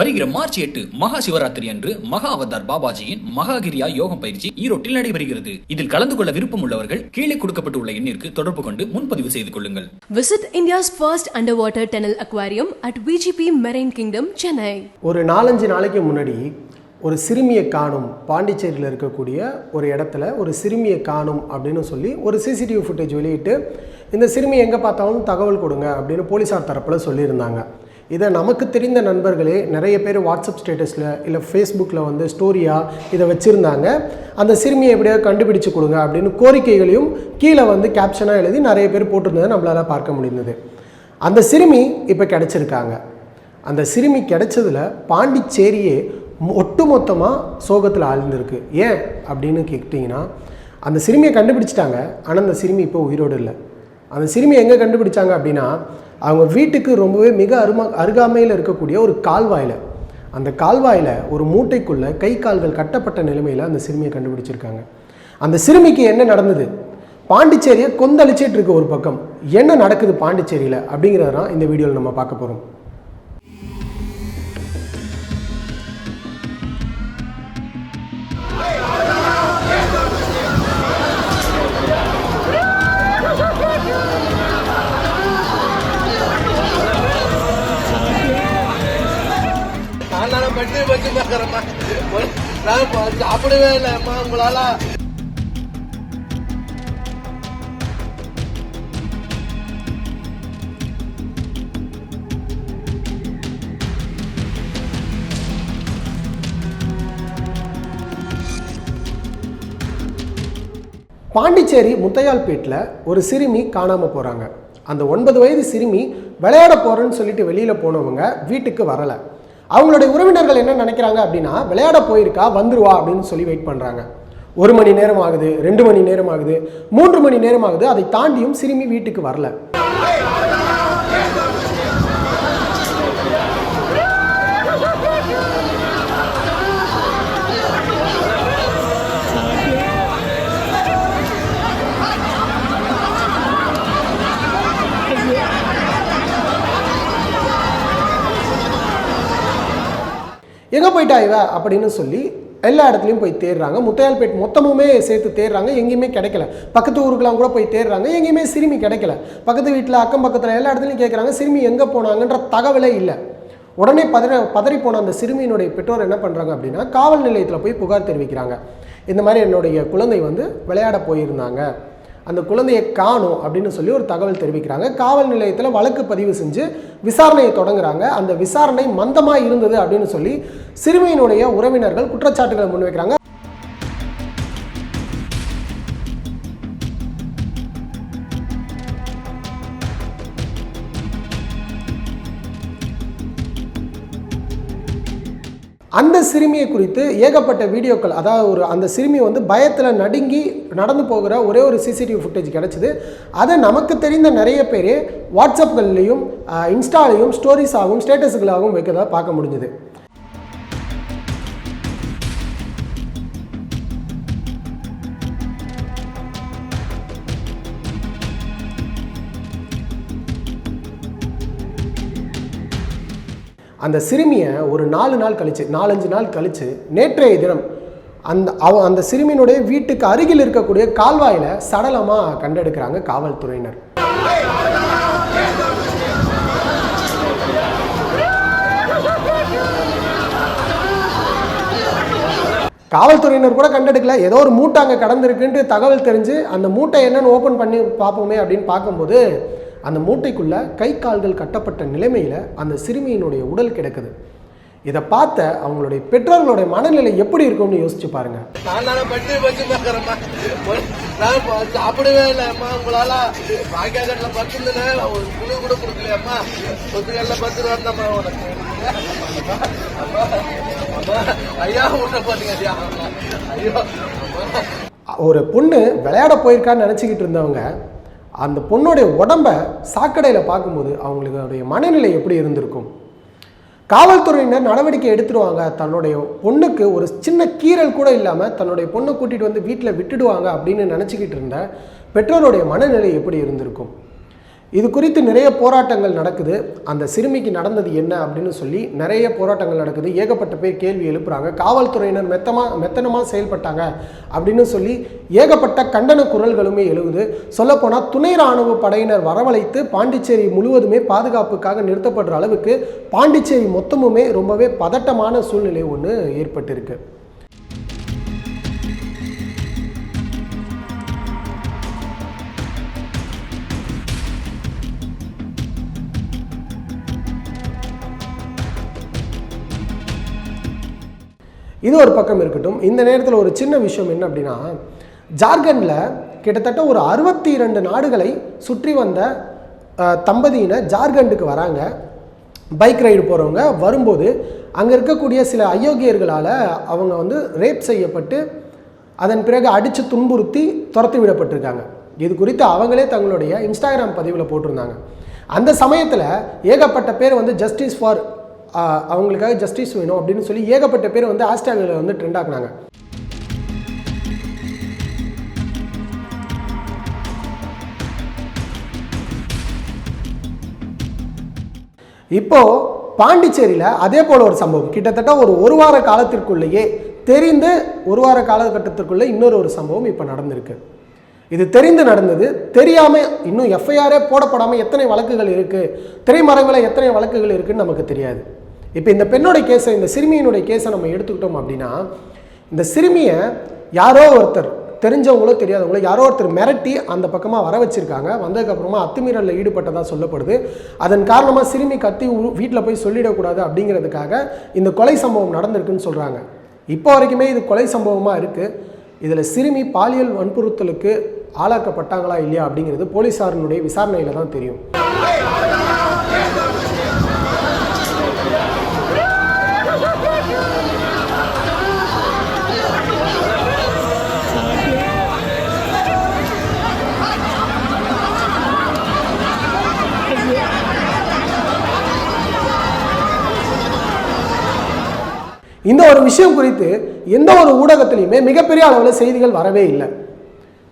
வருகிற மார்ச் எட்டு மகா சிவராத்திரி அன்று மகா அவதார் பாபாஜியின் மகாகிரியா யோகம் பயிற்சி ஈரோட்டில் நடைபெறுகிறது. இதில் கலந்து கொள்ள விருப்பம் உள்ளவர்கள் கீழே கொடுக்கப்பட்டுள்ள எண்ணிற்கு தொடர்பு கொண்டு முன்பதிவு செய்து கொள்ளுங்கள். Visit India's first underwater tunnel aquarium at VGP Marine Kingdom, Chennai. ஒரு நாலஞ்சு நாளைக்கு முன்னாடி ஒரு சிறுமியை காணும் பாண்டிச்சேரியில் இருக்கக்கூடிய ஒரு இடத்துல ஒரு சிறுமியை காணும் அப்படின்னு சொல்லி ஒரு சிசிடிவி ஃபுட்டேஜ் வெளியிட்டு இந்த சிறுமி எங்கே பார்த்தாலும் தகவல் கொடுங்க அப்படின்னு போலீஸார் தரப்பில் சொல்லியிருந்தாங்க. இதை நமக்கு தெரிந்த நண்பர்களே நிறைய பேர் வாட்ஸ்அப் ஸ்டேட்டஸில் இல்லை ஃபேஸ்புக்கில் வந்து ஸ்டோரியாக இதை வச்சுருந்தாங்க. அந்த சிறுமியை எப்படியாவது கண்டுபிடிச்சு கொடுங்க அப்படின்னு கோரிக்கைகளையும் கீழே வந்து கேப்ஷனாக எழுதி நிறைய பேர் போட்டிருந்ததை நம்மளால் பார்க்க முடிந்தது. அந்த சிறுமி இப்போ கிடச்சிருக்காங்க. அந்த சிறுமி கிடச்சதில் பாண்டிச்சேரியே ஒட்டுமொத்தமாக சோகத்தில் ஆழ்ந்திருக்கு. ஏன் அப்படின்னு கேட்டிங்கன்னா அந்த சிறுமியை கண்டுபிடிச்சிட்டாங்க ஆனால் அந்த சிறுமி இப்போ உயிரோடு இல்லை. அந்த சிறுமி எங்கே கண்டுபிடிச்சாங்க அப்படின்னா அவங்க வீட்டுக்கு ரொம்பவே மிக அருமா அருகாமையில் இருக்கக்கூடிய ஒரு கால்வாயில். அந்த கால்வாயில் ஒரு மூட்டைக்குள்ளே கை கால்கள் கட்டப்பட்ட நிலைமையில் அந்த சிறுமியை கண்டுபிடிச்சிருக்காங்க. அந்த சிறுமிக்கு என்ன நடந்தது? பாண்டிச்சேரியை கொந்தளிச்சிட்டு இருக்கு ஒரு பக்கம். என்ன நடக்குது பாண்டிச்சேரியில்? அப்படிங்கிறது தான் இந்த வீடியோவில் நம்ம பார்க்க போகிறோம் நான் சாப்பிடவே இல்லைம்மா உங்களால. பாண்டிச்சேரி முத்தையால்பேட்டில் ஒரு சிறுமி காணாமல் போகிறாங்க அந்த ஒன்பது வயது சிறுமி விளையாட போகிறேன்னு சொல்லிட்டு வெளியில் போனவங்க வீட்டுக்கு வரலை. அவங்களுடைய உறவினர்கள் என்ன நினைக்கிறாங்க அப்படின்னா விளையாட போயிருக்கா வந்துருவா அப்படின்னு சொல்லி வெயிட் பண்ணுறாங்க ஒரு மணி நேரம் ஆகுது ரெண்டு மணி நேரம் ஆகுது மூன்று மணி நேரம் ஆகுது அதை தாண்டியும் சிறுமி வீட்டுக்கு வரல. எங்கே போயிட்டா இவ? அப்படின்னு சொல்லி எல்லா இடத்துலையும் போய் தேடுறாங்க. முத்தையால்பேட் மொத்தமுமே சேர்த்து தேடுறாங்க. எங்கேயுமே கிடைக்கல. பக்கத்து ஊருக்கெலாம் கூட போய் தேடுறாங்க. எங்கேயுமே சிறுமி கிடைக்கல. பக்கத்து வீட்டில் அக்கம் பக்கத்தில் எல்லா இடத்துலையும் கேட்குறாங்க சிறுமி எங்கே போனாங்கன்ற தகவலே இல்லை. உடனே பதற பதறி போன அந்த சிறுமியினுடைய பெற்றோர் என்ன பண்ணுறாங்க அப்படின்னா காவல் நிலையத்தில் போய் புகார் தெரிவிக்கிறாங்க. இந்த மாதிரி என்னுடைய குழந்தை வந்து விளையாட போயிருந்தாங்க. அந்த குழந்தையை காணும் அப்படின்னு சொல்லி ஒரு தகவல் தெரிவிக்கிறாங்க. காவல் நிலையத்தில் வழக்கு பதிவு செஞ்சு விசாரணையை தொடங்குறாங்க. அந்த விசாரணை மந்தமாக இருந்தது அப்படின்னு சொல்லி சிறுமியினுடைய உறவினர்கள் குற்றச்சாட்டுகளை முன்வைக்கிறாங்க. அந்த சிறுமியை குறித்து ஏகப்பட்ட வீடியோக்கள் அதாவது ஒரு அந்த சிறுமி வந்து பயத்தில் நடுங்கி நடந்து போகிற ஒரே ஒரு சிசிடிவி ஃபுட்டேஜ் கிடச்சிது. அதை நமக்கு தெரிந்த நிறைய பேர் வாட்ஸ்அப்கள்லேயும் இன்ஸ்டாலையும் ஸ்டோரிஸாகவும் ஸ்டேட்டஸுகளாகவும் வைக்கிறதா பார்க்க முடிஞ்சுது. அந்த சிறுமியை ஒரு நாலு நாள் கழித்து நாலஞ்சு நாள் கழித்து நேற்றைய தினம் அந்த அவ அந்த சிறுமியினுடைய வீட்டுக்கு அருகில் இருக்கக்கூடிய கால்வாயில் சடலமாக கண்டெடுக்கிறாங்க காவல்துறையினர். காவல்துறையினர் கூட கண்டெடுக்கல. ஏதோ ஒரு மூட்டை அங்கே கடந்திருக்குன்ட்டு தகவல் தெரிஞ்சு அந்த மூட்டை என்னன்னு ஓப்பன் பண்ணி பார்ப்போமே அப்படின்னு பார்க்கும்போது அந்த மூட்டைக்குள்ள கை கால்கள் கட்டப்பட்ட நிலைமையில் அந்த சிறுமியினுடைய உடல் கிடக்குது. இதை பார்த்த அவங்களுடைய பெற்றோர்களுடைய மனநிலை எப்படி இருக்கும்னு யோசிச்சு பாருங்க. நான் பட்டி வச்சு பார்க்குறேம்மா. நான் சாப்பிடவே இல்லைம்மா உங்களால பாக்கியாக்கட்டில் பத்துருந்தேன் ஒரு குழு கூட கொடுக்கலையம்மா. சொத்துக்கள்ல பத்து உனக்கு. அம்மா, ஐயா உன்னை பாத்தீங்க ஐயா. ஒரு பொண்ணு விளையாட போயிருக்கான்னு நினச்சிக்கிட்டு இருந்தவங்க அந்த பொண்ணுடைய உடம்ப சாக்கடையில் பார்க்கும்போது அவங்களுடைய மனநிலை எப்படி இருந்திருக்கும்? காவல்துறையினர் நடவடிக்கை எடுத்துடுவாங்க. தன்னுடைய பொண்ணுக்கு ஒரு சின்ன கீறல் கூட இல்லாமல் தன்னுடைய பொண்ணை கூட்டிகிட்டு வந்து வீட்டில் விட்டுடுவாங்க அப்படின்னு நினச்சிக்கிட்டு இருந்த பெற்றோருடைய மனநிலை எப்படி இருந்திருக்கும்? இது குறித்து நிறைய போராட்டங்கள் நடக்குது. அந்த சிறுமிக்கு நடந்தது என்ன அப்படின்னு சொல்லி நிறைய போராட்டங்கள் நடக்குது. ஏகப்பட்ட பேர் கேள்வி எழுப்புறாங்க. காவல்துறையினர் மெத்தமாக மெத்தனமாக செயல்பட்டாங்க அப்படின்னு சொல்லி ஏகப்பட்ட கண்டன குரல்களுமே எழுகுது சொல்லப்போனால் துணை ராணுவ படையினர் வரவழைத்து பாண்டிச்சேரி முழுவதுமே பாதுகாப்புக்காக நிறுத்தப்படுற அளவுக்கு பாண்டிச்சேரி மொத்தமுமே ரொம்பவே பதட்டமான சூழ்நிலை ஒன்று ஏற்பட்டிருக்கு. இது ஒரு பக்கம் இருக்கட்டும். இந்த நேரத்தில் ஒரு சின்ன விஷயம் என்ன அப்படின்னா ஜார்க்கண்டில் கிட்டத்தட்ட ஒரு அறுபத்தி இரண்டு நாடுகளை சுற்றி வந்த தம்பதியினர் ஜார்க்கண்டுக்கு வராங்க. பைக் ரைடு போகிறவங்க வரும்போது அங்கே இருக்கக்கூடிய சில அயோக்கியர்களால் அவங்க வந்து ரேப் செய்யப்பட்டு அதன் பிறகு அடித்து துன்புறுத்தி துரத்தி விடப்பட்டிருக்காங்க. இது குறித்து அவங்களே தங்களுடைய இன்ஸ்டாகிராம் பதிவில் போட்டிருந்தாங்க. அந்த சமயத்தில் ஏகப்பட்ட பேர் வந்து ஜஸ்டிஸ் ஃபார் அவங்களுக்காக ஜஸ்டிஸ் வேணும் அப்படின்னு சொல்லி ஏகப்பட்ட பேர் வந்து ஹேஷ்டேகில் வந்து ட்ரெண்ட் ஆக்குனாங்க. இப்போது பாண்டிச்சேரியில் அதே போல் ஒரு சம்பவம். கிட்டத்தட்ட ஒரு ஒரு வார காலத்திற்குள்ளேயே தெரிந்து ஒரு வார காலகட்டத்திற்குள்ளே இன்னொரு ஒரு சம்பவம் இப்போ நடந்திருக்கு. இது தெரிந்து நடந்தது. தெரியாமல் இன்னும் எஃப்ஐஆரே போடப்படாமல் எத்தனை வழக்குகள் இருக்குது திரைமறைவில் எத்தனை வழக்குகள் இருக்குதுன்னு நமக்கு தெரியாது. இப்போ இந்த பெண்ணோட கேஸை இந்த சிறுமியினுடைய கேஸை நம்ம எடுத்துக்கிட்டோம் அப்படின்னா இந்த சிறுமியை யாரோ ஒருத்தர் தெரிஞ்சவங்களோ தெரியாதவங்களோ யாரோ ஒருத்தர் மிரட்டி அந்த பக்கமாக வர வச்சுருக்காங்க. வந்ததுக்கப்புறமா அத்துமீறலில் ஈடுபட்டதாக சொல்லப்படுது. அதன் காரணமாக சிறுமி கத்தி வீட்டில் போய் சொல்லிடக்கூடாது அப்படிங்கிறதுக்காக இந்த கொலை சம்பவம் நடந்திருக்குன்னு சொல்கிறாங்க இப்போ வரைக்குமே இது கொலை சம்பவமாக இருக்குது இதில் சிறுமி பாலியல் வன்புறுத்தலுக்கு ஆளாக்கப்பட்டாங்களா இல்லையா அப்படிங்கிறது போலீஸாரினுடைய விசாரணையில் தான் தெரியும். இந்த ஒரு விஷயம் குறித்து எந்த ஒரு ஊடகத்திலையுமே மிகப்பெரிய அளவில் செய்திகள் வரவே இல்லை.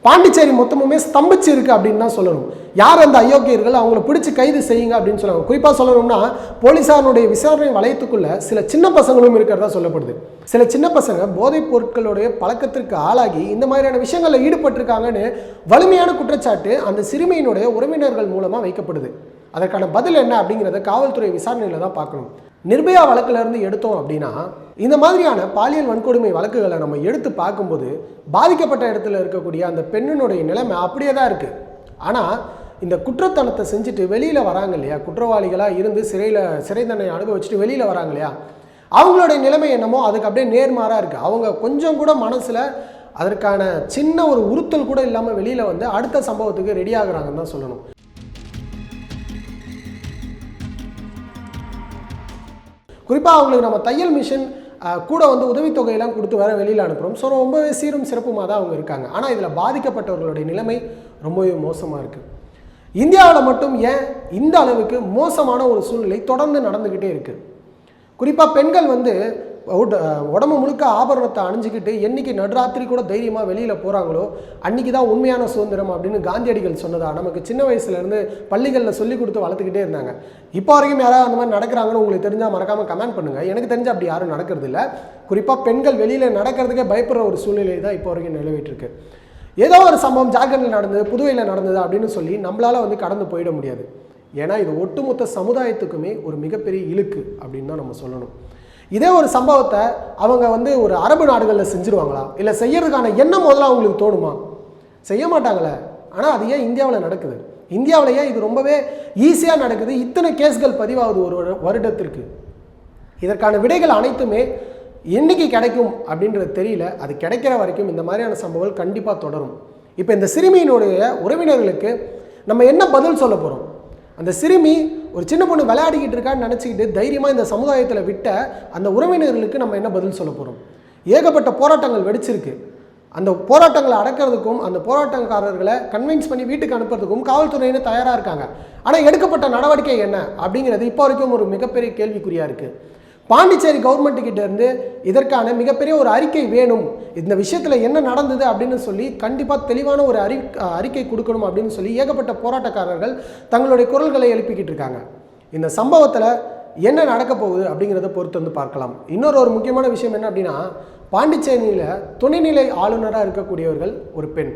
பாண்டிச்சேரி மொத்தமுமே ஸ்தம்பிச்சுருக்கு அப்படின்னு தான் சொல்லணும். யார் அந்த அயோக்கியர்கள்? அவங்கள பிடிச்சி கைது செய்யுங்க அப்படின்னு சொல்லுவாங்க குறிப்பாக சொல்லணும்னா போலீஸாருடைய விசாரணை வளையத்துக்குள்ள சில சின்ன பசங்களும் இருக்கிறதா சொல்லப்படுது. சில சின்ன பசங்க போதைப் பொருட்களுடைய பழக்கத்திற்கு ஆளாகி இந்த மாதிரியான விஷயங்களில் ஈடுபட்டிருக்காங்கன்னு வலிமையான குற்றச்சாட்டு அந்த சிறுமியினுடைய உறவினர்கள் மூலமாக வைக்கப்படுது. அதற்கான பதில் என்ன அப்படிங்கிறத காவல்துறை விசாரணையில் தான் பார்க்கணும். நிர்பயா வழக்கிலிருந்து எடுத்தோம் அப்படின்னா இந்த மாதிரியான பாலியல் வன்கொடுமை வழக்குகளை நம்ம எடுத்து பார்க்கும்போது பாதிக்கப்பட்ட இடத்துல இருக்கக்கூடிய அந்த பெண்ணினுடைய நிலைமை அப்படியே தான் இருக்குது ஆனால் இந்த குற்றத்தனத்தை செஞ்சுட்டு வெளியில் வராங்க இல்லையா? குற்றவாளிகளாக இருந்து சிறையில் சிறை தண்டனை அனுபவிச்சுட்டு வெளியில் வராங்க இல்லையா? அவங்களுடைய நிலைமை என்னமோ அதுக்கு அப்படியே நேர்மாறாக இருக்குது அவங்க கொஞ்சம் கூட மனசில் அதற்கான சின்ன ஒரு உறுத்தல் கூட இல்லாமல் வெளியில் வந்து அடுத்த சம்பவத்துக்கு ரெடி ஆகுறாங்கன்னு தான் சொல்லணும். குறிப்பாக அவங்களுக்கு நம்ம தையல் மிஷின் கூட வந்து உதவித்தொகையெல்லாம் கொடுத்து வேற வெளியில் அனுப்புகிறோம் ஸோ ரொம்பவே சீரும் சிறப்புமாக தான் அவங்க இருக்காங்க. ஆனால் இதில் பாதிக்கப்பட்டவர்களுடைய நிலைமை ரொம்பவே மோசமாக இருக்குது இந்தியாவில் மட்டும் ஏன் இந்த அளவுக்கு மோசமான ஒரு சூழ்நிலை தொடர்ந்து நடந்துக்கிட்டே இருக்குது குறிப்பாக பெண்கள் வந்து உடம்பு முழுக்க ஆபரணத்தை அணிஞ்சிக்கிட்டு என்றைக்கு நடுராத்திரி கூட தைரியமாக வெளியில் போகிறாங்களோ அன்றைக்கி தான் உண்மையான சுதந்திரம் அப்படின்னு காந்தியடிகள் சொன்னதா நமக்கு சின்ன வயசுலேருந்து பள்ளிகளில் சொல்லி கொடுத்து வளர்த்துக்கிட்டே இருந்தாங்க. இப்போ வரைக்கும் யாராவது அந்த மாதிரி நடக்கிறாங்கன்னு உங்களுக்கு தெரிஞ்சால் மறக்காமல் கமெண்ட் பண்ணுங்கள் எனக்கு தெரிஞ்சு அப்படி யாரும் நடக்கிறது இல்லை குறிப்பாக பெண்கள் வெளியில் நடக்கிறதுக்கே பயப்படுற ஒரு சூழ்நிலை தான் இப்போ வரைக்கும் நிலவிட்டுருக்கு. ஏதோ ஒரு சம்பவம் ஜார்க்கண்டில் நடந்தது புதுவையில் நடந்தது அப்படின்னு சொல்லி நம்மளால் வந்து கடந்து போயிட முடியாது. ஏன்னா இது ஒட்டுமொத்த சமுதாயத்துக்குமே ஒரு மிகப்பெரிய இழுக்கு அப்படின்னு தான் நம்ம சொல்லணும். இதே ஒரு சம்பவத்தை அவங்க வந்து ஒரு அரபு நாடுகளில் செஞ்சுருவாங்களா? இல்லை செய்யறதுக்கான எண்ணம் முதல்ல அவங்களுக்கு தோணுமா? செய்ய மாட்டாங்களே. ஆனால் அது ஏன் இந்தியாவில் நடக்குது? இந்தியாவில் ஏன் இது ரொம்பவே ஈஸியாக நடக்குது? இத்தனை கேஸ்கள் பதிவாகுது ஒரு வருடத்திற்கு. இதற்கான விடைகள் அனைத்துமே என்னைக்கு கிடைக்கும் அப்படின்றது தெரியல. அது கிடைக்கிற வரைக்கும் இந்த மாதிரியான சம்பவங்கள் கண்டிப்பாக தொடரும். இப்போ இந்த சிறுமியினுடைய உறவினர்களுக்கு நம்ம என்ன பதில் சொல்ல போகிறோம் அந்த சிறுமி ஒரு சின்ன பொண்ணு விளையாடிக்கிட்டு இருக்கான்னு நினச்சிக்கிட்டு தைரியமாக இந்த சமுதாயத்தில் விட்ட அந்த உறவினர்களுக்கு நம்ம என்ன பதில் சொல்ல போகிறோம் ஏகப்பட்ட போராட்டங்கள் வெடிச்சிருக்கு. அந்த போராட்டங்களை அடக்கிறதுக்கும் அந்த போராட்டக்காரர்களை கன்வின்ஸ் பண்ணி வீட்டுக்கு அனுப்புறதுக்கும் காவல்துறையினர் தயாராக இருக்காங்க. ஆனால் எடுக்கப்பட்ட நடவடிக்கை என்ன? அப்படிங்கிறது இப்போ வரைக்கும் ஒரு மிகப்பெரிய கேள்விக்குறியாக இருக்குது பாண்டிச்சேரி கவர்மெண்ட் கிட்டேருந்து இதற்கான மிகப்பெரிய ஒரு அறிக்கை வேணும். இந்த விஷயத்தில் என்ன நடந்தது அப்படின்னு சொல்லி கண்டிப்பாக தெளிவான ஒரு அறி அறிக்கை கொடுக்கணும் அப்படின்னு சொல்லி ஏகப்பட்ட போராட்டக்காரர்கள் தங்களுடைய குரல்களை எழுப்பிக்கிட்டு இருக்காங்க. இந்த சம்பவத்தில் என்ன நடக்க போகுது அப்படிங்கிறத பொறுத்து வந்து பார்க்கலாம். இன்னொரு ஒரு முக்கியமான விஷயம் என்ன அப்படின்னா பாண்டிச்சேரியில் துணைநிலை ஆளுநராக இருக்கக்கூடியவர்கள் ஒரு பெண்.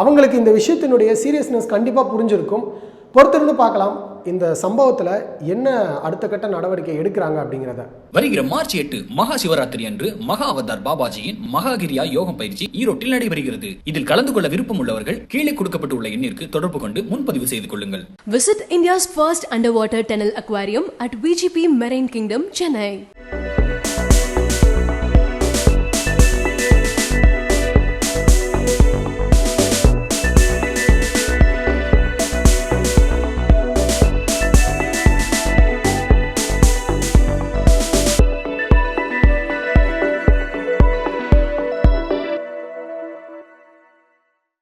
அவங்களுக்கு இந்த விஷயத்தினுடைய சீரியஸ்னஸ் கண்டிப்பாக புரிஞ்சிருக்கும். பொறுத்திருந்து பார்க்கலாம் இந்த சம்பவத்தில் என்ன அடுத்த கட்ட நடவடிக்கை எடுக்கிறாங்க அப்படிங்கிறத. வருகிற மார்ச் எட்டு மகா சிவராத்திரி அன்று மகா அவதார் பாபாஜியின் மகாகிரியா யோகம் பயிற்சி ஈரோட்டில் நடைபெறுகிறது. இதில் கலந்து கொள்ள விருப்பம் உள்ளவர்கள் கீழே கொடுக்கப்பட்டுள்ள எண்ணிற்கு தொடர்பு கொண்டு முன்பதிவு செய்து கொள்ளுங்கள். Visit India's first underwater tunnel aquarium at VGP Marine Kingdom, Chennai.